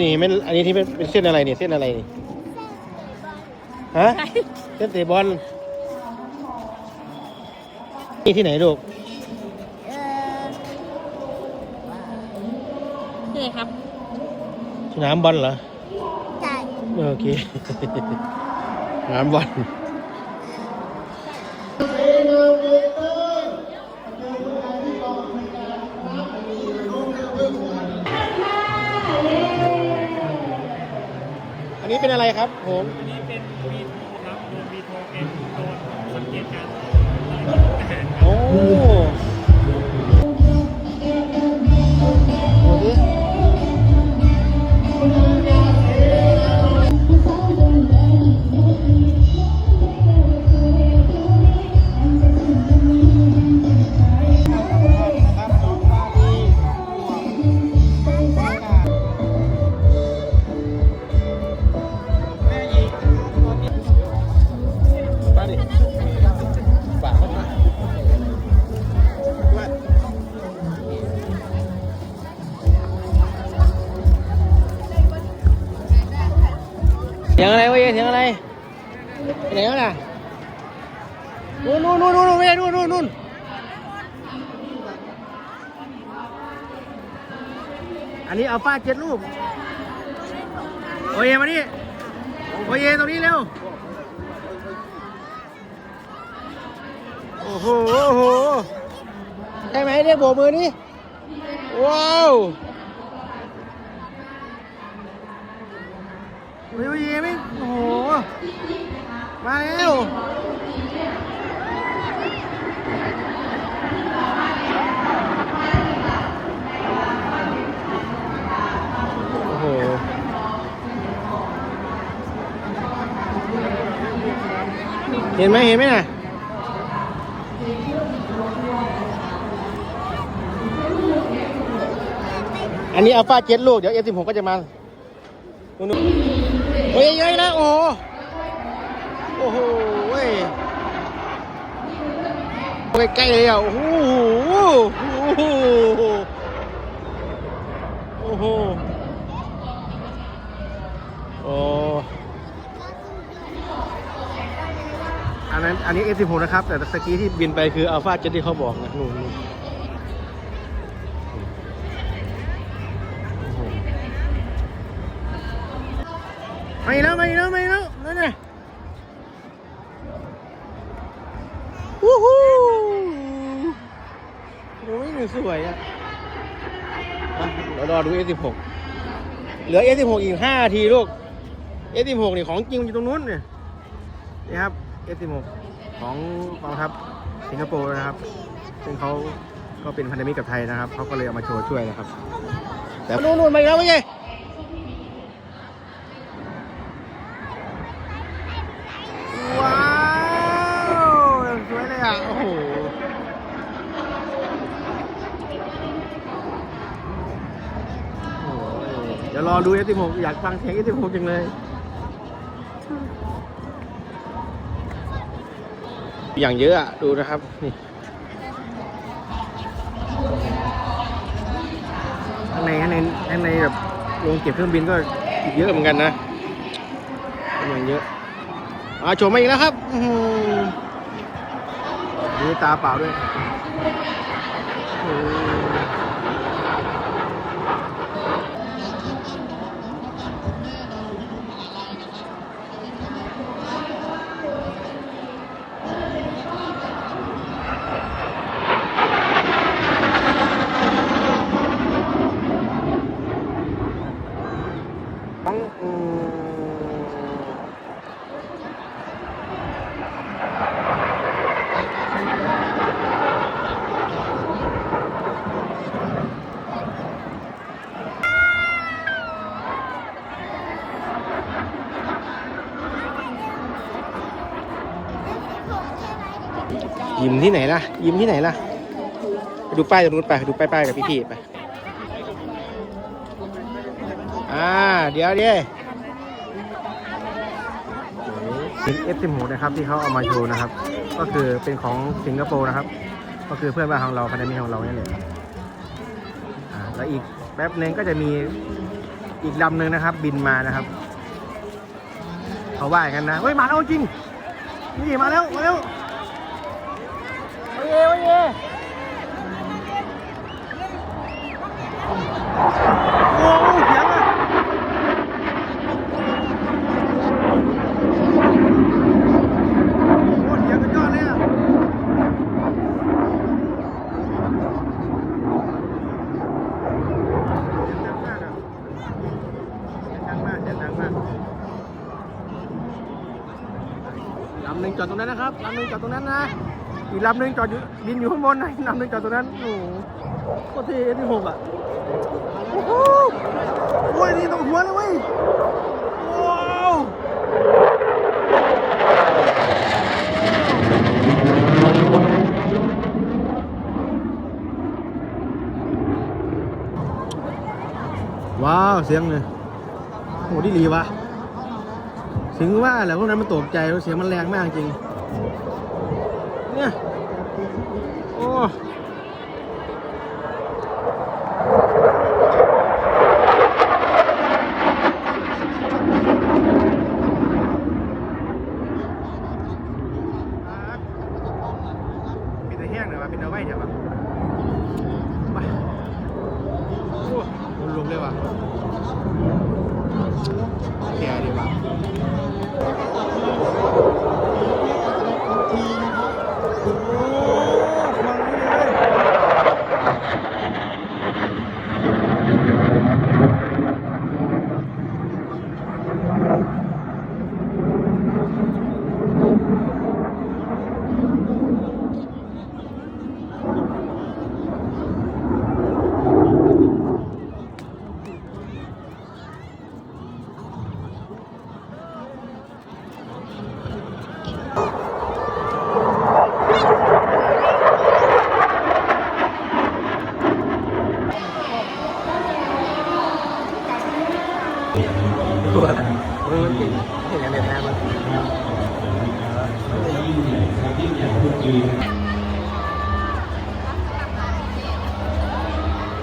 เดียวเนี่ยนี่เป็นอันนี้ที่เป็นเป็นเส้นอะไรเนี่ยเส้นอะไรนี่ฮะเส้นเตะบอลนี่ที่ไหนลูกเออนี่ครับสนามบอลเหรอใช่โอเคสนามบอล ครับผม ไปไหนวะน่ะนู่นนู่นนู่นนู่นนู่นนู่นนู่นอันนี้เอัลฟาเจ็ดลูก โอเยมานี่โอเยตรงนี้เร็ว โอ้โห โอ้โห ใช่ไหมเรียกโบกมือนี่ว้าวโอ้ยโอ้ยไม่โอ้โห มาแล้วโอ้โหเห็นไหมเห็นไหมน่ะอันนี้อัลฟาเจ็ดลูก เดี๋ยวเอฟสิบหกก็จะมาโอ้ยเยอะๆนะโอ้ อ้โหเว้ยใกล้ๆเลยอะโอ้โหโอ้โห โอ้โห โอ้อันนั้น อันนี้ F16 นะครับ แต่ตะกี้ที่บินไปคืออัลฟาเจ็ดที่เขาบอกนะนู่นนู่นไม่แล้วไม่แล้วไม่แล้วนั่นไง วู้ฮู้โอ้ยหนูสวยอะอะเดี๋ยวรอดู F16 เหลือ F16 อีก5ทีลูก F16 นี่ของจริงมันอยู่ตรงนู้นเนี่ยนี่ครับ F16 ของกองทัพสิงคโปร์นะครับ ซึ่งเขาก็เป็นพันธมิตรกับไทยนะครับ เขาก็เลยเอามาโชว์ช่วยนะครับ แต่นู่นนู่นมาอีกแล้วไม่ใช่ว้าวอย่างสวยเลยอะ โอ้โห โอ้ ยเดี๋ยวรอดู F16 อยากฟังเสียง F16 จังเลยอย่างเยอะอะดูนะครับนี่ข้างในข้างในข้างในแบบโรงเก็บเครื่องบินก็อีกเยอะเหมือนกันนะเป็นอย่างเยอะอ่าโฉมมาอีกแล้วครับอื้อหือนี่ตาเปล่าด้วย ยิ้มที่ไหนล่ะ ยิ้มที่ไหนล่ะ ไปดูป้ายตรงนู้นไปดูป้ายป้ายๆกับพี่ๆไป อ่า เดี๋ยวเดี๋ยวเป็น F16 นะครับที่เขาเอามาโชว์นะครับ ก็คือเป็นของสิงคโปร์นะครับ ก็คือเพื่อนบ้านของเราพันธมิตรของเราเนี่ยแหละอ่าแล้วอีกแป๊บนึงก็จะมีอีกลำหนึ่งนะครับ บินมานะครับเขาว่าอย่างนั้นนะเฮ้ยมาแล้วจริงนี่มาแล้วมาแล้ว โอ้ยโอ้ยโอ้ยเสียงอะโอ้ยเสียงกันยอดเลยอะเสียงดังมากอะเสียงดังมากเสียงดังมากลำหนึ่งจอดตรงนั้นนะครับลำหนึ่งจอดตรงนั้นนะ อีกลำหนึ่งจอดอยู่บินอยู่ข้างบนนะลำหนึ่งจอดตรงนั้นโอ้โหโคตรเท่ที่หกอะโอ้โหโอ้ยนี่ตรงหัวเลยเว้ยว้าวว้าวเสียงเลยโหดีหลีวะถึงว่าแหละพวกนั้นมันตกใจแล้วเสียงมันแรงมากจริง เนี่ย โอ้เป็นตะแห้งเลยวะเป็นตะไว้เดี๋ยววะ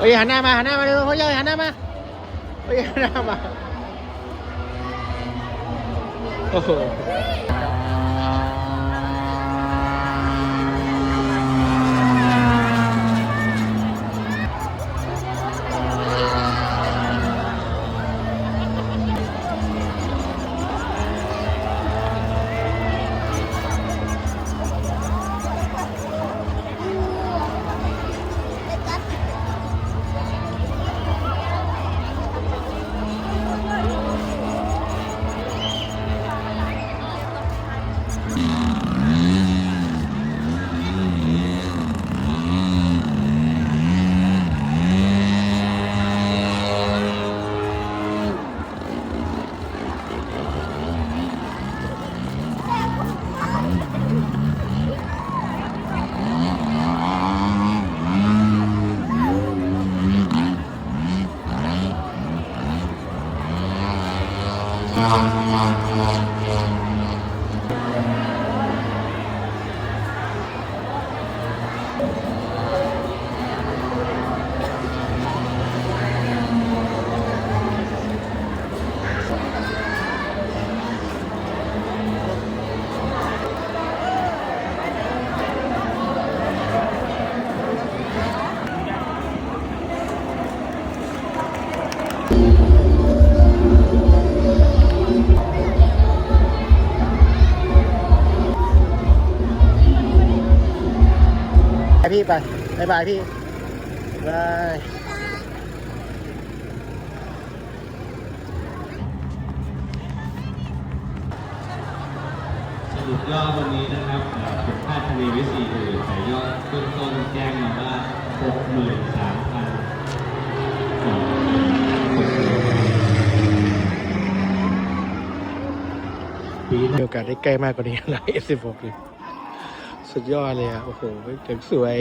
เอ้ยหันหน้ามาหันหน้ามาเร็วเขาเยอะหันหน้ามาเอ้ยหันหน้ามาโอ้โห ไปพี่ไปบายบายพี่บายสรุปยอดวันนี้นะครับเอ่อผมคาดคะเนไว้สี่หมื่นแต่ยอดเบื้องต้นแจ้งมาว่าหกหมื่นสามพันสองปีหน้ามีโอกาสได้ใกล้มากกว่านี้นะ F16 เลย สุดยอดเลยอะ โอ้โหเจ๋งสวย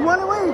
หัวเลยเว้ย